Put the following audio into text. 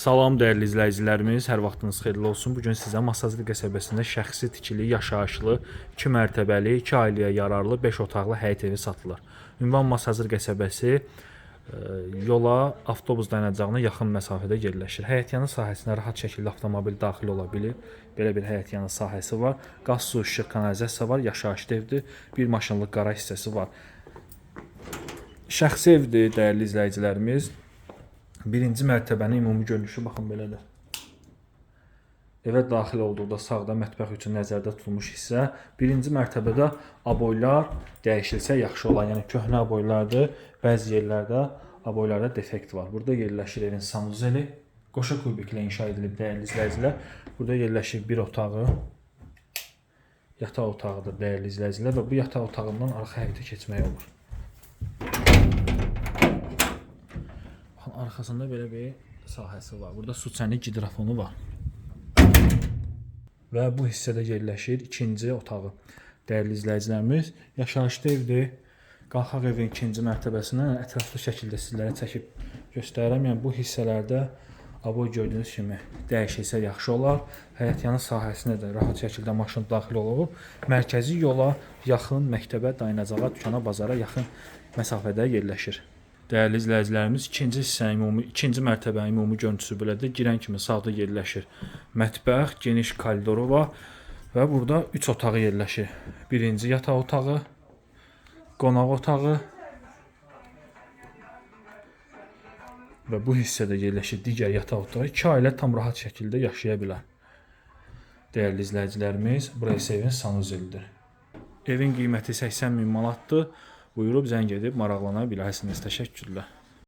Salam dəyərli izləyicilərimiz, hər vaxtınız xeyirli olsun. Bu gün sizə Masazlı qəsəbəsində şəxsi tikili, yaşayışlı, 2 mərtəbəli, 2 ailəyə yararlı 5 otaqlı həyət evi satılır. Ünvan Masazlı qəsəbəsi e, yola, avtobus dayanacağına yaxın məsafədə yerləşir. Həyətyanı sahəsinə rahat şəkildə avtomobil daxil ola bilir. Belə bir həyətyanı sahəsi var. Qaz, su, işıq, kanalizasiya var, yaşayışlı evdir. Bir maşınlıq qaraj hissəsi var. Şəxsi evdir, dəyərli izləyicilərimiz. Birinci mərtəbənin ümumi görünüşü baxın belədir. Evə daxil olduqda sağda mətbəx üçün nəzərdə tutulmuş hissə, birinci mərtəbədə aboylar dəyişilsə yaxşı olan, yəni köhnə aboylardır. Bəzi yerlərdə aboylarda defekt var. Burada yerləşir evin sanuzeli, qoşa kubiklə inşa edilib dəyərli izləyicilər. Burada yerləşir bir otağı, yataq otağıdır dəyərli izləyicilər və bu yataq otağından arxa həyətə keçmək olur. Baxın arxasında belə bir sahəsi var. Burada su çənli gidrafonu var. Və bu hissədə yerləşir ikinci otağı. Dəyərli izləyicilərimiz, yaşayışlı evdir. Qalxaq evin ikinci mərtəbəsindən ətraflı şəkildə sizlərə çəkib göstərirəm. Yəni bu hissələrdə aboy gördüyünüz kimi dəyişilsə yaxşı olar. Həyətyanı sahəsinə də rahat şəkildə maşın daxil olur. Mərkəzi yola yaxın məktəbə, dayanacağa, dükana, bazara yaxın məsafədə yerləşir. Dəyərli izləyicilərimiz, ikinci hissə ümumi, ikinci mərtəbənin ümumi görüntüsü belədir. Girən kimi sağda yerləşir mətbəx, geniş koridoru var və burada 3 otağı yerləşir. Birinci yataq otağı, qonaq otağı və bu hissədə yerləşir digər yataq otağı. İki ailə tam rahat şəkildə yaşaya bilər. Dəyərli izləyicilərimiz, burası evin sanuzelidir. Evin qiyməti 80 min manatdır. Buyurub zəng edib maraqlana bilərsiniz. Təşəkkürlər.